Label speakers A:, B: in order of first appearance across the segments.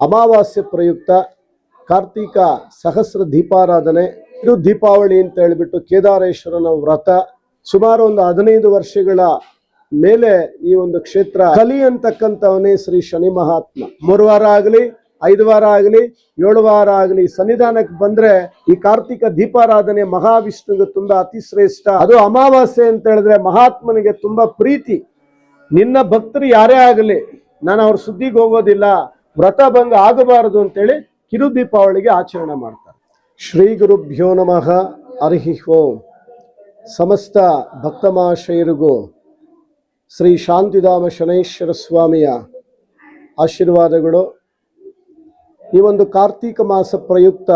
A: ಅಮಾವಾಸ್ಯೆ ಪ್ರಯುಕ್ತ ಕಾರ್ತೀಕ ಸಹಸ್ರ ದೀಪಾರಾಧನೆ, ಇದು ದೀಪಾವಳಿ ಅಂತ ಹೇಳಿಬಿಟ್ಟು ಕೇದಾರೇಶ್ವರನ ವ್ರತ. ಸುಮಾರು ಒಂದು ಹದಿನೈದು ವರ್ಷಗಳ ಮೇಲೆ ಈ ಒಂದು ಕ್ಷೇತ್ರ ಕಲಿ ಅಂತಕ್ಕಂಥವನೇ ಶ್ರೀ ಶನಿ ಮಹಾತ್ಮ. ಮೂರು ವಾರ ಆಗಲಿ, ಐದು ವಾರ ಆಗಲಿ, ಏಳು ವಾರ ಆಗಲಿ, ಸನ್ನಿಧಾನಕ್ಕೆ ಬಂದ್ರೆ ಈ ಕಾರ್ತಿಕ ದೀಪಾರಾಧನೆ ಮಹಾವಿಷ್ಣುಗೆ ತುಂಬಾ ಅತಿ ಶ್ರೇಷ್ಠ. ಅದು ಅಮಾವಾಸ್ಯೆ ಅಂತ ಹೇಳಿದ್ರೆ ಮಹಾತ್ಮನಿಗೆ ತುಂಬಾ ಪ್ರೀತಿ. ನಿನ್ನ ಭಕ್ತರು ಯಾರೇ ಆಗಲಿ, ನಾನು ಅವ್ರ ಸುದ್ದಿಗೆ ಹೋಗೋದಿಲ್ಲ ವ್ರತ ಭಂಗ ಆಗಬಾರದು ಅಂತೇಳಿ ಕಿರು ದೀಪಾವಳಿಗೆ ಆಚರಣೆ ಮಾಡ್ತಾರೆ. ಶ್ರೀ ಗುರುಭ್ಯೋ ನಮಃ. ಅರ್ಹಿ ಓಂ. ಸಮಸ್ತ ಭಕ್ತ ಮಹಾಶಯರಿಗೂ ಶ್ರೀ ಶಾಂತಿಧಾಮ ಶನೈಶ್ವರ ಸ್ವಾಮಿಯ ಆಶೀರ್ವಾದಗಳು. ಈ ಒಂದು ಕಾರ್ತೀಕ ಮಾಸ ಪ್ರಯುಕ್ತ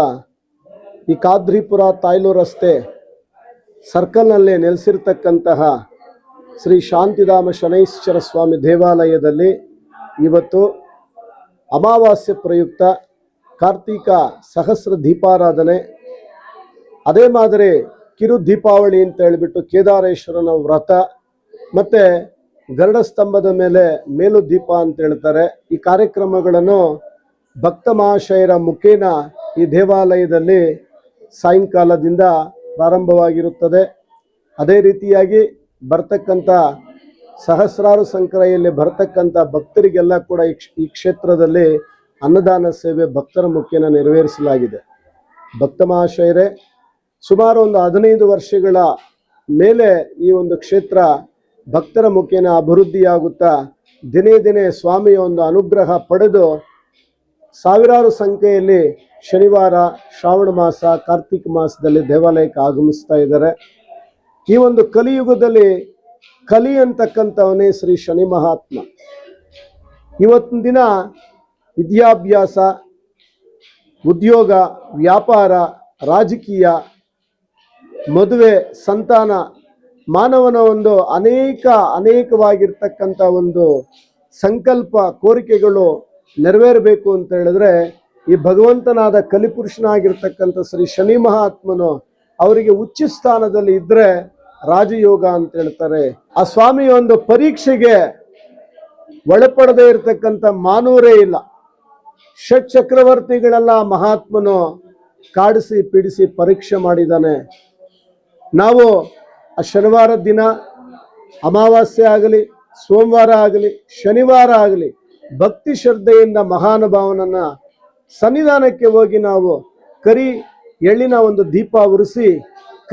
A: ಈ ಕಾದ್ರಿಪುರ ತಾಯ್ಲು ರಸ್ತೆ ಸರ್ಕಲ್ನಲ್ಲೇ ನೆಲೆಸಿರ್ತಕ್ಕಂತಹ ಶ್ರೀ ಶಾಂತಿಧಾಮ ಶನೈಶ್ವರ ಸ್ವಾಮಿ ದೇವಾಲಯದಲ್ಲಿ ಇವತ್ತು ಅಮಾವಾಸ್ಯೆ ಪ್ರಯುಕ್ತ ಕಾರ್ತೀಕ ಸಹಸ್ರ ದೀಪಾರಾಧನೆ. ಅದೇ ಮಾದರಿ ಕಿರು ದೀಪಾವಳಿ ಅಂತ ಹೇಳಿಬಿಟ್ಟು ಕೇದಾರೇಶ್ವರನ ವ್ರತ ಮತ್ತು ಗರುಡ ಸ್ತಂಭದ ಮೇಲೆ ಮೇಲು ದೀಪ ಅಂತ ಹೇಳ್ತಾರೆ. ಈ ಕಾರ್ಯಕ್ರಮಗಳನ್ನು ಭಕ್ತ ಮಹಾಶಯರ ಮುಖೇನ ಈ ದೇವಾಲಯದಲ್ಲಿ ಸಾಯಂಕಾಲದಿಂದ ಪ್ರಾರಂಭವಾಗಿರುತ್ತದೆ. ಅದೇ ರೀತಿಯಾಗಿ ಬರ್ತಕ್ಕಂಥ ಸಹಸ್ರಾರು ಸಂಖ್ಯೆಯಲ್ಲಿ ಬರತಕ್ಕಂಥ ಭಕ್ತರಿಗೆಲ್ಲ ಕೂಡ ಈ ಕ್ಷೇತ್ರದಲ್ಲಿ ಅನ್ನದಾನ ಸೇವೆ ಭಕ್ತರ ಮುಖ್ಯನ ನೆರವೇರಿಸಲಾಗಿದೆ. ಭಕ್ತ ಮಹಾಶಯರೇ ಸುಮಾರು ಒಂದು ಹದಿನೈದು ವರ್ಷಗಳ ಮೇಲೆ ಈ ಒಂದು ಕ್ಷೇತ್ರ ಭಕ್ತರ ಮುಖೇನ ಅಭಿವೃದ್ಧಿಯಾಗುತ್ತಾ ದಿನೇ ದಿನೇ ಸ್ವಾಮಿಯ ಒಂದು ಅನುಗ್ರಹ ಪಡೆದು ಸಾವಿರಾರು ಸಂಖ್ಯೆಯಲ್ಲಿ ಶನಿವಾರ, ಶ್ರಾವಣ ಮಾಸ, ಕಾರ್ತಿಕ ಮಾಸದಲ್ಲಿ ದೇವಾಲಯಕ್ಕೆ ಆಗಮಿಸ್ತಾ ಇದ್ದಾರೆ. ಈ ಒಂದು ಕಲಿಯುಗದಲ್ಲಿ ಕಲಿ ಅಂತಕ್ಕಂಥವನೇ ಶ್ರೀ ಶನಿ ಮಹಾತ್ಮ. ಇವತ್ತಿನ ದಿನ ವಿದ್ಯಾಭ್ಯಾಸ, ಉದ್ಯೋಗ, ವ್ಯಾಪಾರ, ರಾಜಕೀಯ, ಮದುವೆ, ಸಂತಾನ, ಮಾನವನ ಒಂದು ಅನೇಕ ಅನೇಕವಾಗಿರ್ತಕ್ಕಂಥ ಒಂದು ಸಂಕಲ್ಪ, ಕೋರಿಕೆಗಳು ನೆರವೇರಬೇಕು ಅಂತ ಹೇಳಿದ್ರೆ ಈ ಭಗವಂತನಾದ ಕಲಿಪುರುಷನಾಗಿರ್ತಕ್ಕಂಥ ಶ್ರೀ ಶನಿ ಮಹಾತ್ಮನು ಅವರಿಗೆ ಉಚ್ಚ ಸ್ಥಾನದಲ್ಲಿ ಇದ್ರೆ ರಾಜಯೋಗ ಅಂತ ಹೇಳ್ತಾರೆ. ಆ ಸ್ವಾಮಿ ಒಂದು ಪರೀಕ್ಷೆಗೆ ಒಳಪಡದೇ ಇರತಕ್ಕಂಥ ಮಾನವರೇ ಇಲ್ಲ. ಷಟ್ ಚಕ್ರವರ್ತಿಗಳೆಲ್ಲ ಮಹಾತ್ಮನು ಕಾಡಿಸಿ ಪೀಡಿಸಿ ಪರೀಕ್ಷೆ ಮಾಡಿದ್ದಾನೆ. ನಾವು ಆ ಶನಿವಾರ ದಿನ ಅಮಾವಾಸ್ಯೆ ಆಗಲಿ, ಸೋಮವಾರ ಆಗಲಿ, ಶನಿವಾರ ಆಗಲಿ ಭಕ್ತಿ ಶ್ರದ್ಧೆಯಿಂದ ಮಹಾನುಭಾವನನ್ನ ಸನ್ನಿಧಾನಕ್ಕೆ ಹೋಗಿ ನಾವು ಕರಿ ಎಳ್ಳಿನ ಒಂದು ದೀಪ ಉರಿಸಿ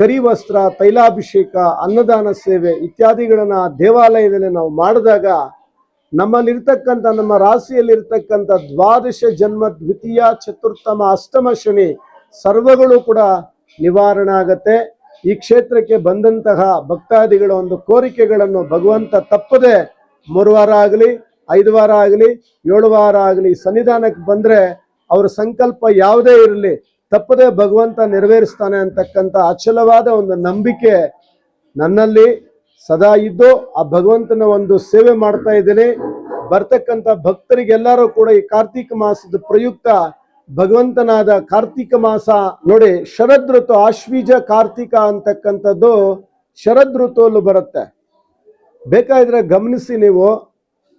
A: ಕರಿ ವಸ್ತ್ರ, ತೈಲಾಭಿಷೇಕ, ಅನ್ನದಾನ ಸೇವೆ ಇತ್ಯಾದಿಗಳನ್ನು ದೇವಾಲಯದಲ್ಲಿ ನಾವು ಮಾಡಿದಾಗ ನಮ್ಮಲ್ಲಿರ್ತಕ್ಕಂಥ, ನಮ್ಮ ರಾಶಿಯಲ್ಲಿರ್ತಕ್ಕಂಥ ದ್ವಾದಶ ಜನ್ಮ, ದ್ವಿತೀಯ, ಚತುರ್ಥಮ, ಅಷ್ಟಮ ಶನಿ ಸರ್ವಗಳು ಕೂಡ ನಿವಾರಣೆ ಆಗತ್ತೆ. ಈ ಕ್ಷೇತ್ರಕ್ಕೆ ಬಂದಂತಹ ಭಕ್ತಾದಿಗಳ ಒಂದು ಕೋರಿಕೆಗಳನ್ನು ಭಗವಂತ ತಪ್ಪದೆ ಮೂರು ವಾರ ಆಗಲಿ, ಐದು ವಾರ ಆಗಲಿ, ಏಳು ವಾರ ಆಗಲಿ, ಸನ್ನಿಧಾನಕ್ಕೆ ಬಂದ್ರೆ ಅವರ ಸಂಕಲ್ಪ ಯಾವುದೇ ಇರಲಿ. ತಪ್ಪದೆ ಭಗವಂತ ನೆರವೇರಿಸ್ತಾನೆ ಅಂತಕ್ಕಂಥ ಅಚಲವಾದ ಒಂದು ನಂಬಿಕೆ ನನ್ನಲ್ಲಿ ಸದಾ ಇದ್ದು ಆ ಭಗವಂತನ ಒಂದು ಸೇವೆ ಮಾಡ್ತಾ ಇದ್ದೇನೆ. ಬರ್ತಕ್ಕಂಥ ಭಕ್ತರಿಗೆಲ್ಲರೂ ಕೂಡ ಈ ಕಾರ್ತಿಕ ಮಾಸದ ಪ್ರಯುಕ್ತ ಭಗವಂತನಾದ ಕಾರ್ತಿಕ ಮಾಸ ನೋಡಿ, ಶರದ್ ಋತು ಆಶ್ವೀಜ ಕಾರ್ತಿಕ ಅಂತಕ್ಕಂಥದ್ದು ಶರದ್ ಋತುವಲ್ಲೂ ಬರುತ್ತೆ. ಬೇಕಾದ್ರೆ ಗಮನಿಸಿ ನೀವು.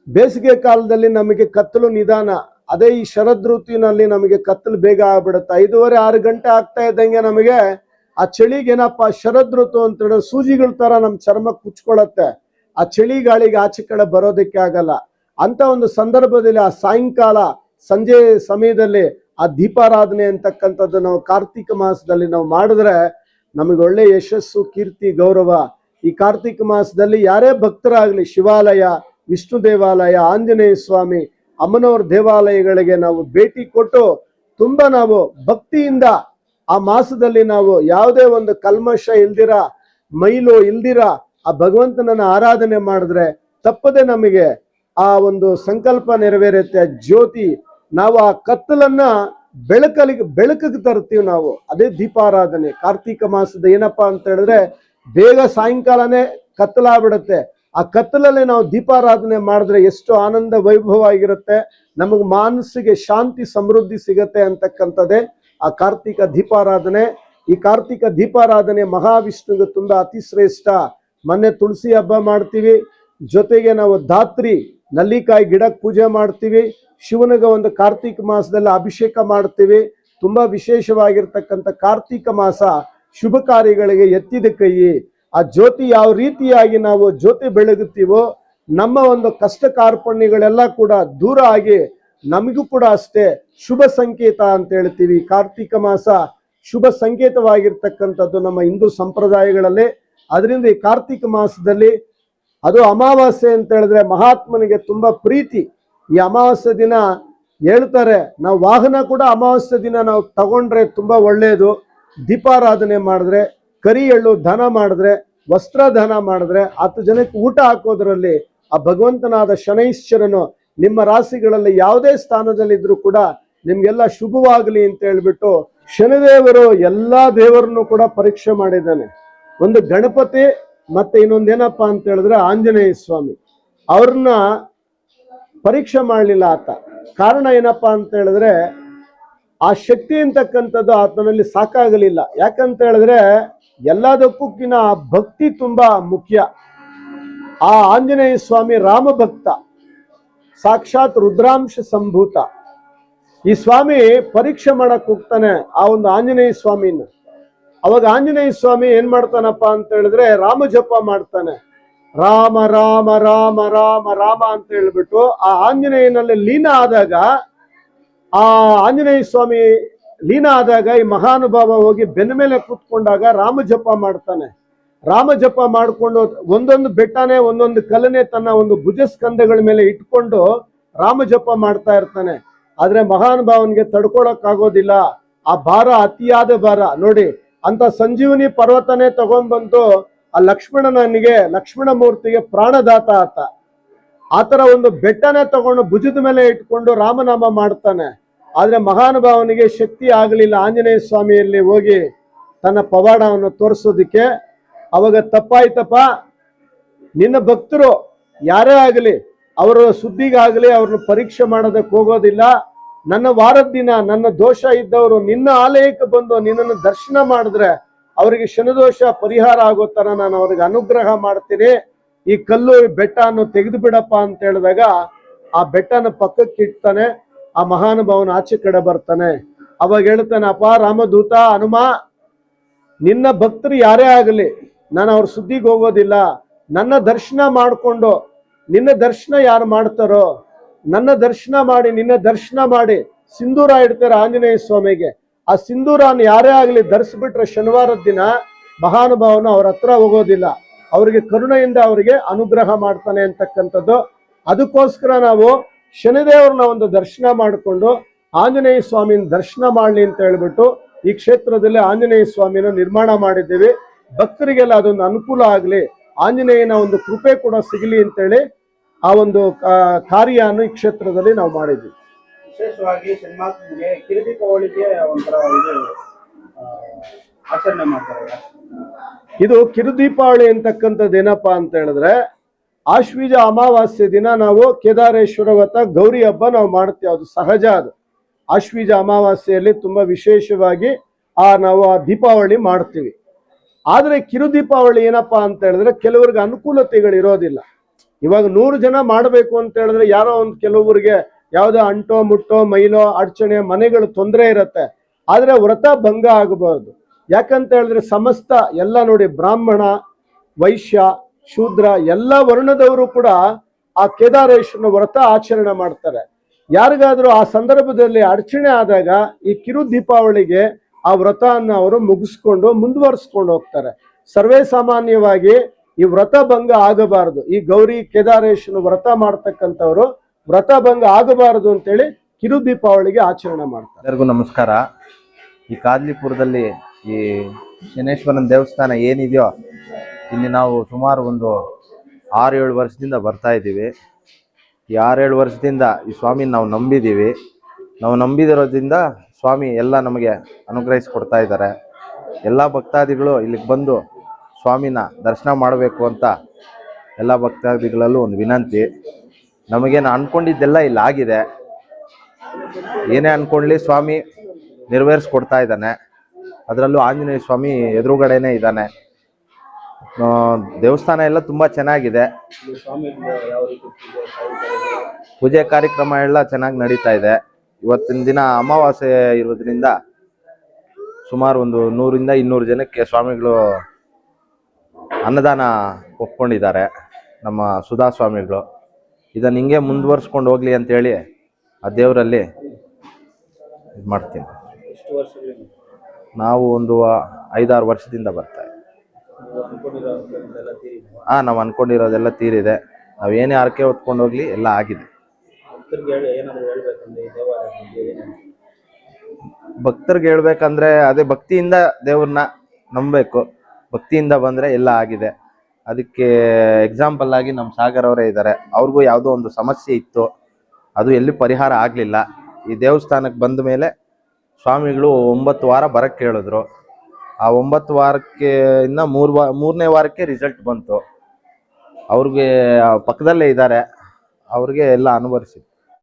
A: ಬೇಸಿಗೆ ಕಾಲದಲ್ಲಿ ನಮಗೆ ಕತ್ತಲು ನಿಧಾನ. ಅದೇ ಈ ಶರದ್ ಋತುವಿನಲ್ಲಿ ನಮಗೆ ಕತ್ತಲು ಬೇಗ ಆಗ್ಬಿಡುತ್ತೆ. ಐದೂವರೆ, ಆರು ಗಂಟೆ ಆಗ್ತಾ ಇದ್ದಂಗೆ ನಮಗೆ ಆ ಚಳಿಗೆ ಏನಪ್ಪ, ಶರದ್ ಋತು ಅಂತ ಹೇಳಿದ್ರೆ ಸೂಜಿಗಳ ತರ ನಮ್ಮ ಚರ್ಮ ಕುಚ್ಕೊಳತ್ತೆ ಆ ಚಳಿ ಗಾಳಿಗೆ ಆಚೆ ಕಡೆ ಬರೋದಕ್ಕೆ ಆಗಲ್ಲ. ಅಂತ ಒಂದು ಸಂದರ್ಭದಲ್ಲಿ ಆ ಸಾಯಂಕಾಲ ಸಂಜೆ ಸಮಯದಲ್ಲಿ ಆ ದೀಪಾರಾಧನೆ ಅಂತಕ್ಕಂಥದ್ದು ನಾವು ಕಾರ್ತಿಕ ಮಾಸದಲ್ಲಿ ನಾವು ಮಾಡಿದ್ರೆ ನಮಗೆ ಒಳ್ಳೆ ಯಶಸ್ಸು, ಕೀರ್ತಿ, ಗೌರವ. ಈ ಕಾರ್ತಿಕ ಮಾಸದಲ್ಲಿ ಯಾರೇ ಭಕ್ತರಾಗ್ಲಿ, ಶಿವಾಲಯ, ವಿಷ್ಣು ದೇವಾಲಯ, ಆಂಜನೇಯ ಸ್ವಾಮಿ ಅಮ್ಮನವ್ರ ದೇವಾಲಯಗಳಿಗೆ ನಾವು ಭೇಟಿ ಕೊಟ್ಟು ತುಂಬಾ ನಾವು ಭಕ್ತಿಯಿಂದ ಆ ಮಾಸದಲ್ಲಿ ನಾವು ಯಾವುದೇ ಒಂದು ಕಲ್ಮಶ ಇಲ್ದಿರ, ಮೈಲು ಇಲ್ದಿರ ಆ ಭಗವಂತನನ್ನ ಆರಾಧನೆ ಮಾಡಿದ್ರೆ ತಪ್ಪದೆ ನಮಗೆ ಆ ಒಂದು ಸಂಕಲ್ಪ ನೆರವೇರುತ್ತೆ. ಜ್ಯೋತಿ, ನಾವು ಆ ಕತ್ತಲನ್ನ ಬೆಳಕಲಿಗೆ ಬೆಳಕಿಗೆ ತರ್ತೀವಿ ನಾವು. ಅದೇ ದೀಪಾರಾಧನೆ. ಕಾರ್ತಿಕ ಮಾಸದ ಏನಪ್ಪಾ ಅಂತ ಹೇಳಿದ್ರೆ ಬೇಗ ಸಾಯಂಕಾಲನೇ ಕತ್ತಲಾಗ್ಬಿಡುತ್ತೆ. ಆ ಕತ್ತಲಲ್ಲಿ ನಾವು ದೀಪಾರಾಧನೆ ಮಾಡಿದ್ರೆ ಎಷ್ಟು ಆನಂದ ವೈಭವ ಆಗಿರುತ್ತೆ ನಮಗೆ ಮನಸ್ಸಿಗೆ ಶಾಂತಿ ಸಮೃದ್ಧಿ ಸಿಗತ್ತೆ ಅಂತಕ್ಕಂಥದ್ದೇ ಆ ಕಾರ್ತಿಕ ದೀಪಾರಾಧನೆ. ಈ ಕಾರ್ತಿಕ ದೀಪಾರಾಧನೆ ಮಹಾವಿಷ್ಣುಗೆ ತುಂಬಾ ಅತಿ ಶ್ರೇಷ್ಠ ಮೊನ್ನೆ ತುಳಸಿ ಹಬ್ಬ ಮಾಡ್ತೀವಿ. ಜೊತೆಗೆ ನಾವು ಧಾತ್ರಿ, ನಲ್ಲಿಕಾಯಿ ಗಿಡಕ್ಕೆ ಪೂಜೆ ಮಾಡ್ತೀವಿ. ಶಿವನಿಗೆ ಒಂದು ಕಾರ್ತೀಕ ಮಾಸದಲ್ಲಿ ಅಭಿಷೇಕ ಮಾಡ್ತೀವಿ. ತುಂಬಾ ವಿಶೇಷವಾಗಿರ್ತಕ್ಕಂಥ ಕಾರ್ತಿಕ ಮಾಸ ಶುಭ ಕಾರ್ಯಗಳಿಗೆ ಎತ್ತಿದ ಕೈ. ಆ ಜ್ಯೋತಿ ಯಾವ ರೀತಿಯಾಗಿ ನಾವು ಜ್ಯೋತಿ ಬೆಳಗುತ್ತೀವೋ, ನಮ್ಮ ಒಂದು ಕಷ್ಟ ಕಾರ್ಪಣ್ಯಗಳೆಲ್ಲ ಕೂಡ ದೂರ ಆಗಿ ನಮಗೂ ಕೂಡ ಅಷ್ಟೇ ಶುಭ ಸಂಕೇತ ಅಂತ ಹೇಳ್ತೀವಿ. ಕಾರ್ತಿಕ ಮಾಸ ಶುಭ ಸಂಕೇತವಾಗಿರ್ತಕ್ಕಂಥದ್ದು ನಮ್ಮ ಹಿಂದೂ ಸಂಪ್ರದಾಯಗಳಲ್ಲಿ. ಅದರಿಂದ ಈ ಕಾರ್ತಿಕ ಮಾಸದಲ್ಲಿ ಅದು ಅಮಾವಾಸ್ಯೆ ಅಂತ ಹೇಳಿದ್ರೆ ಮಹಾತ್ಮನಿಗೆ ತುಂಬಾ ಪ್ರೀತಿ. ಈ ಅಮಾವಾಸ್ಯೆ ದಿನ ಹೇಳ್ತಾರೆ, ನಾವು ವಾಹನ ಕೂಡ ಅಮಾವಾಸ್ಯ ದಿನ ನಾವು ತಗೊಂಡ್ರೆ ತುಂಬಾ ಒಳ್ಳೆಯದು ದೀಪಾರಾಧನೆ ಮಾಡಿದ್ರೆ ಕರಿ ಎಳ್ಳು ದಾನ ಮಾಡಿದ್ರೆ, ವಸ್ತ್ರ ದಾನ ಮಾಡಿದ್ರೆ, ಹತ್ತು ಜನಕ್ಕೆ ಊಟ ಹಾಕೋದ್ರಲ್ಲಿ ಆ ಭಗವಂತನಾದ ಶನೈಶ್ವರನು ನಿಮ್ಮ ರಾಶಿಗಳಲ್ಲಿ ಯಾವುದೇ ಸ್ಥಾನದಲ್ಲಿದ್ರು ಕೂಡ ನಿಮ್ಗೆಲ್ಲ ಶುಭವಾಗಲಿ ಅಂತ ಹೇಳ್ಬಿಟ್ಟು ಶನಿದೇವರು ಎಲ್ಲಾ ದೇವರನ್ನು ಕೂಡ ಪರೀಕ್ಷೆ ಮಾಡಿದ್ದಾನೆ. ಒಂದು ಗಣಪತಿ ಮತ್ತೆ ಇನ್ನೊಂದೇನಪ್ಪ ಅಂತ ಹೇಳಿದ್ರೆ ಆಂಜನೇಯ ಸ್ವಾಮಿ. ಅವ್ರನ್ನ ಪರೀಕ್ಷೆ ಮಾಡಲಿಲ್ಲ ಆತ. ಕಾರಣ ಏನಪ್ಪಾ ಅಂತ ಹೇಳಿದ್ರೆ ಆ ಶಕ್ತಿ ಅಂತಕ್ಕಂಥದ್ದು ಆತನಲ್ಲಿ ಸಾಕಾಗಲಿಲ್ಲ. ಯಾಕಂತ ಹೇಳಿದ್ರೆ ಎಲ್ಲದಕ್ಕೂಕಿನ ಭಕ್ತಿ ತುಂಬಾ ಮುಖ್ಯ. ಆ ಆಂಜನೇಯ ಸ್ವಾಮಿ ರಾಮ ಭಕ್ತ ಸಾಕ್ಷಾತ್ ರುದ್ರಾಂಶ ಸಂಭೂತ. ಈ ಸ್ವಾಮಿ ಪರೀಕ್ಷೆ ಮಾಡಕ್ ಹೋಗ್ತಾನೆ ಆ ಒಂದು ಆಂಜನೇಯ ಸ್ವಾಮಿನ. ಅವಾಗ ಆಂಜನೇಯ ಸ್ವಾಮಿ ಏನ್ ಮಾಡ್ತಾನಪ್ಪ ಅಂತ ಹೇಳಿದ್ರೆ ರಾಮ ಜಪ ಮಾಡ್ತಾನೆ. ರಾಮ ರಾಮ ರಾಮ ರಾಮ ರಾಮ ಅಂತ ಹೇಳ್ಬಿಟ್ಟು ಆ ಆಂಜನೇಯನಲ್ಲಿ ಲೀನ ಆದಾಗ ಆ ಆಂಜನೇಯ ಸ್ವಾಮಿ ಲೀನ ಆದಾಗ ಈ ಮಹಾನುಭಾವ ಹೋಗಿ ಬೆನ್ನ ಮೇಲೆ ಕೂತ್ಕೊಂಡಾಗ ರಾಮ ಜಪ ಮಾಡ್ತಾನೆ. ರಾಮ ಜಪ ಮಾಡಿಕೊಂಡು ಒಂದೊಂದು ಬೆಟ್ಟನೇ, ಒಂದೊಂದು ಕಲನೆ ತನ್ನ ಒಂದು ಭುಜಸ್ಕಂದಗಳ ಮೇಲೆ ಇಟ್ಕೊಂಡು ರಾಮ ಜಪ ಮಾಡ್ತಾ ಇರ್ತಾನೆ. ಆದ್ರೆ ಮಹಾನುಭಾವನಿಗೆ ತಡ್ಕೊಳಕ್ ಆಗೋದಿಲ್ಲ ಆ ಭಾರ ಅತಿಯಾದ ಭಾರ. ನೋಡಿ, ಅಂತ ಸಂಜೀವನಿ ಪರ್ವತನೇ ತಗೊಂಡ್ಬಂದು ಆ ಲಕ್ಷ್ಮಣನಿಗೆ ಲಕ್ಷ್ಮಣ ಮೂರ್ತಿಗೆ ಪ್ರಾಣದಾತ ಆತ. ಆತರ ಒಂದು ಬೆಟ್ಟನೇ ತಗೊಂಡು ಭುಜದ ಮೇಲೆ ಇಟ್ಕೊಂಡು ರಾಮನಾಮ ಮಾಡ್ತಾನೆ. ಆದ್ರೆ ಮಹಾನುಭಾವನಿಗೆ ಶಕ್ತಿ ಆಗಲಿಲ್ಲ ಆಂಜನೇಯ ಸ್ವಾಮಿಯಲ್ಲಿ ಹೋಗಿ ತನ್ನ ಪವಾಡವನ್ನು ತೋರಿಸೋದಿಕ್ಕೆ. ಅವಾಗ ತಪ್ಪಾಯ್ತಪ್ಪ. ನಿನ್ನ ಭಕ್ತರು ಯಾರೇ ಆಗಲಿ, ಅವರ ಸುದ್ದಿಗಾಗಲಿ, ಅವ್ರನ್ನ ಪರೀಕ್ಷೆ ಮಾಡೋದಕ್ಕೆ ಹೋಗೋದಿಲ್ಲ. ನನ್ನ ವಾರದ ದಿನ, ನನ್ನ ದೋಷ ಇದ್ದವರು ನಿನ್ನ ಆಲಯಕ್ಕೆ ಬಂದು ನಿನ್ನನ್ನು ದರ್ಶನ ಮಾಡಿದ್ರೆ ಅವರಿಗೆ ಶನದೋಷ ಪರಿಹಾರ ಆಗೋ ತರ ನಾನು ಅವ್ರಿಗೆ ಅನುಗ್ರಹ ಮಾಡ್ತೀನಿ. ಈ ಕಲ್ಲು ಬೆಟ್ಟ ಬೆಟ್ಟವನ್ನು ತೆಗೆದು ಬಿಡಪ್ಪ ಅಂತ ಹೇಳಿದಾಗ ಆ ಬೆಟ್ಟನ ಪಕ್ಕಕ್ಕೆ ಇಡ್ತಾನೆ. ಆ ಮಹಾನುಭಾವನ ಆಚೆ ಕಡೆ ಬರ್ತಾನೆ. ಅವಾಗ ಹೇಳ್ತಾನೆ, ಅಪ್ಪ ರಾಮದೂತ, ಹನುಮ, ನಿನ್ನ ಭಕ್ತರು ಯಾರೇ ಆಗಲಿ, ನಾನು ಅವ್ರ ಸುದ್ದಿಗೆ ಹೋಗೋದಿಲ್ಲ. ನನ್ನ ದರ್ಶನ ಮಾಡಿಕೊಂಡು, ನಿನ್ನ ದರ್ಶನ ಯಾರು ಮಾಡ್ತಾರೋ, ನನ್ನ ದರ್ಶನ ಮಾಡಿ, ನಿನ್ನ ದರ್ಶನ ಮಾಡಿ ಸಿಂಧೂರ ಇಡ್ತಾರೆ ಆಂಜನೇಯ ಸ್ವಾಮಿಗೆ. ಆ ಸಿಂಧೂರನ್ನು ಯಾರೇ ಆಗಲಿ ಧರಿಸ್ಬಿಟ್ರೆ ಶನಿವಾರದ ದಿನ ಮಹಾನುಭಾವನ ಅವ್ರ ಹತ್ರ ಹೋಗೋದಿಲ್ಲ. ಅವರಿಗೆ ಕರುಣೆಯಿಂದ ಅವರಿಗೆ ಅನುಗ್ರಹ ಮಾಡ್ತಾನೆ ಅಂತಕ್ಕಂಥದ್ದು. ಅದಕ್ಕೋಸ್ಕರ ನಾವು ಶನಿದೇವರನ್ನ ಒಂದು ದರ್ಶನ ಮಾಡಿಕೊಂಡು ಆಂಜನೇಯ ಸ್ವಾಮಿನ ದರ್ಶನ ಮಾಡಲಿ ಅಂತ ಹೇಳ್ಬಿಟ್ಟು ಈ ಕ್ಷೇತ್ರದಲ್ಲಿ ಆಂಜನೇಯ ಸ್ವಾಮಿನ ನಿರ್ಮಾಣ ಮಾಡಿದ್ದೀವಿ. ಭಕ್ತರಿಗೆಲ್ಲ ಅದೊಂದು ಅನುಕೂಲ ಆಗಲಿ ಆಂಜನೇಯನ ಒಂದು ಕೃಪೆ ಕೂಡ ಸಿಗಲಿ ಅಂತೇಳಿ ಆ ಒಂದು ಕಾರ್ಯ ಕಾರ್ಯವನ್ನು ಈ ಕ್ಷೇತ್ರದಲ್ಲಿ ನಾವು ಮಾಡಿದ್ವಿ
B: ವಿಶೇಷವಾಗಿ ಒಂಥರ ಇದು ಆಚರಣೆ ಮಾಡ್ತಾರೆ.
A: ಇದು ಕಿರುದೀಪಾವಳಿ ಅಂತಕ್ಕಂಥದ್ದು ಏನಪ್ಪಾ ಅಂತ ಹೇಳಿದ್ರೆ ಆಶ್ವೀಜ ಅಮಾವಾಸ್ಯೆ ದಿನ ನಾವು ಕೇದಾರೇಶ್ವರ ವ್ರತ ಗೌರಿ ಹಬ್ಬ ನಾವು ಮಾಡ್ತೀವಿ ಅದು ಸಹಜ ಅದು. ಆಶ್ವೀಜ ಅಮಾವಾಸ್ಯೆಯಲ್ಲಿ ತುಂಬಾ ವಿಶೇಷವಾಗಿ ಆ ನಾವು ಆ ದೀಪಾವಳಿ ಮಾಡ್ತೀವಿ. ಆದರೆ ಕಿರು ದೀಪಾವಳಿ ಏನಪ್ಪಾ ಅಂತ ಹೇಳಿದ್ರೆ ಕೆಲವರಿಗೆ ಅನುಕೂಲತೆಗಳು ಇರೋದಿಲ್ಲ ಇವಾಗ ನೂರು ಜನ ಮಾಡಬೇಕು ಅಂತ ಹೇಳಿದ್ರೆ ಯಾರೋ ಒಂದು ಕೆಲವರಿಗೆ ಯಾವುದೋ ಅಂಟೋ, ಮುಟ್ಟೋ, ಮೈಲೋ ಅಡಚಣೆ ಮನೆಗಳು ತೊಂದರೆ ಇರುತ್ತೆ. ಆದರೆ ವ್ರತ ಭಂಗ ಆಗಬಾರ್ದು. ಯಾಕಂತ ಹೇಳಿದ್ರೆ ಸಮಸ್ತ ಎಲ್ಲ ನೋಡಿ ಬ್ರಾಹ್ಮಣ, ವೈಶ್ಯ ಶೂದ್ರ ಎಲ್ಲ ವರ್ಣದವರು ಕೂಡ ಆ ಕೇದಾರೇಶ್ವರನ ವ್ರತ ಆಚರಣೆ ಮಾಡ್ತಾರೆ. ಯಾರಿಗಾದ್ರೂ ಆ ಸಂದರ್ಭದಲ್ಲಿ ಅಡಚಣೆ ಆದಾಗ ಈ ಕಿರು ದೀಪಾವಳಿಗೆ ಆ ವ್ರತವನ್ನು ಅವರು ಮುಗಿಸ್ಕೊಂಡು ಮುಂದುವರಿಸ್ಕೊಂಡು ಹೋಗ್ತಾರೆ. ಸರ್ವೇ ಸಾಮಾನ್ಯವಾಗಿ ಈ ವ್ರತ ಭಂಗ ಆಗಬಾರದು. ಈ ಗೌರಿ ಕೇದಾರೇಶ್ವರನ ವ್ರತ ಮಾಡ್ತಕ್ಕಂಥವ್ರು ವ್ರತ ಭಂಗ ಆಗಬಾರದು ಅಂತೇಳಿ ಕಿರು ದೀಪಾವಳಿಗೆ ಆಚರಣೆ ಮಾಡ್ತಾರೆ.
C: ಎಲ್ಲರಿಗೂ ನಮಸ್ಕಾರ. ಈ ಕಾದ್ಲಿಪುರದಲ್ಲಿ ಈ ಶನೇಶ್ವರನ ದೇವಸ್ಥಾನ ಏನಿದೆಯೋ ಇಲ್ಲಿ ನಾವು ಸುಮಾರು ಒಂದು ಆರು ಏಳು ವರ್ಷದಿಂದ ಬರ್ತಾ ಇದ್ದೀವಿ. ಈ ಆರೇಳು ವರ್ಷದಿಂದ ಈ ಸ್ವಾಮಿನ ನಾವು ನಂಬಿದ್ದೀವಿ. ನಾವು ನಂಬಿದಿರೋದ್ರಿಂದ ಸ್ವಾಮಿ ಎಲ್ಲ ನಮಗೆ ಅನುಗ್ರಹಿಸ್ಕೊಡ್ತಾ ಇದ್ದಾರೆ. ಎಲ್ಲ ಭಕ್ತಾದಿಗಳು ಇಲ್ಲಿಗೆ ಬಂದು ಸ್ವಾಮಿನ ದರ್ಶನ ಮಾಡಬೇಕು ಅಂತ ಎಲ್ಲ ಭಕ್ತಾದಿಗಳಲ್ಲೂ ಒಂದು ವಿನಂತಿ. ನಮಗೇನು ಅಂದ್ಕೊಂಡಿದ್ದೆಲ್ಲ ಇಲ್ಲಿ ಆಗಿದೆ. ಏನೇ ಅಂದ್ಕೊಳ್ಳಿ ಸ್ವಾಮಿ ನೆರವೇರಿಸ್ಕೊಡ್ತಾ ಇದ್ದಾನೆ. ಅದರಲ್ಲೂ ಆಂಜನೇಯ ಸ್ವಾಮಿ ಎದುರುಗಡೆನೇ ಇದ್ದಾನೆ. ದೇವಸ್ಥಾನ ಎಲ್ಲ ತುಂಬ ಚೆನ್ನಾಗಿದೆ.
B: ಪೂಜೆ
C: ಕಾರ್ಯಕ್ರಮ ಎಲ್ಲ ಚೆನ್ನಾಗಿ ನಡೀತಾ ಇದೆ. ಇವತ್ತಿನ ದಿನ ಅಮಾವಾಸ್ಯೆ ಇರೋದ್ರಿಂದ ಸುಮಾರು ಒಂದು ನೂರಿಂದ ಇನ್ನೂರು ಜನಕ್ಕೆ ಸ್ವಾಮಿಗಳು ಅನ್ನದಾನ ಒಪ್ಕೊಂಡಿದ್ದಾರೆ. ನಮ್ಮ ಸುಧಾ ಸ್ವಾಮಿಗಳು. ಇದನ್ನ ಹಿಂಗೆ ಮುಂದುವರ್ಸ್ಕೊಂಡು ಹೋಗ್ಲಿ ಅಂತೇಳಿ ಆ ದೇವರಲ್ಲಿ ಇದು ಮಾಡ್ತೀನಿ. ನಾವು ಒಂದು ಐದಾರು ವರ್ಷದಿಂದ ಬರ್ತಾ ಇದ್ದೀವಿ
B: ನೀವು ಅನ್ಕೊಂಡಿರೋದೆಲ್ಲ ತೀರಿದೆ
C: ಹಾ ನಾವು ಅನ್ಕೊಂಡಿರೋದೆಲ್ಲ ತೀರಿದೆ. ನಾವು ಏನೇ ಆರ್ಕೆ ಹೊತ್ಕೊಂಡು ಹೋಗ್ಲಿ ಎಲ್ಲ ಆಗಿದೆ.
B: ಭಕ್ತರಿಗೆ ಹೇಳ್ಬೇಕಂದ್ರೆ
C: ಅದೇ ಭಕ್ತಿಯಿಂದ ದೇವ್ರನ್ನ ನಂಬಬೇಕು. ಭಕ್ತಿಯಿಂದ ಬಂದ್ರೆ ಎಲ್ಲ ಆಗಿದೆ. ಅದಕ್ಕೆ ಎಕ್ಸಾಂಪಲ್ ಆಗಿ ನಮ್ಮ ಸಾಗರ್ ಅವರೇ ಇದ್ದಾರೆ ಅವ್ರಿಗೂ ಯಾವುದೋ ಒಂದು ಸಮಸ್ಯೆ ಇತ್ತು. ಅದು ಎಲ್ಲಿ ಪರಿಹಾರ ಆಗಲಿಲ್ಲ. ಈ ದೇವಸ್ಥಾನಕ್ಕೆ ಬಂದ ಮೇಲೆ ಸ್ವಾಮಿಗಳು ಒಂಬತ್ತು ವಾರ ಬರಕ್ಕೆ ಹೇಳಿದ್ರು ಆ ಒಂಬತ್ತು ವಾರಕ್ಕೆ ಇನ್ನ ಮೂರು ಮೂರನೇ ವಾರಕ್ಕೆ ರಿಸಲ್ಟ್ ಬಂತು. ಅವ್ರಿಗೆ ಪಕ್ಕದಲ್ಲೇ ಇದ್ದಾರೆ. ಅವ್ರಿಗೆ ಎಲ್ಲ ಅನುಭವಿಸಿ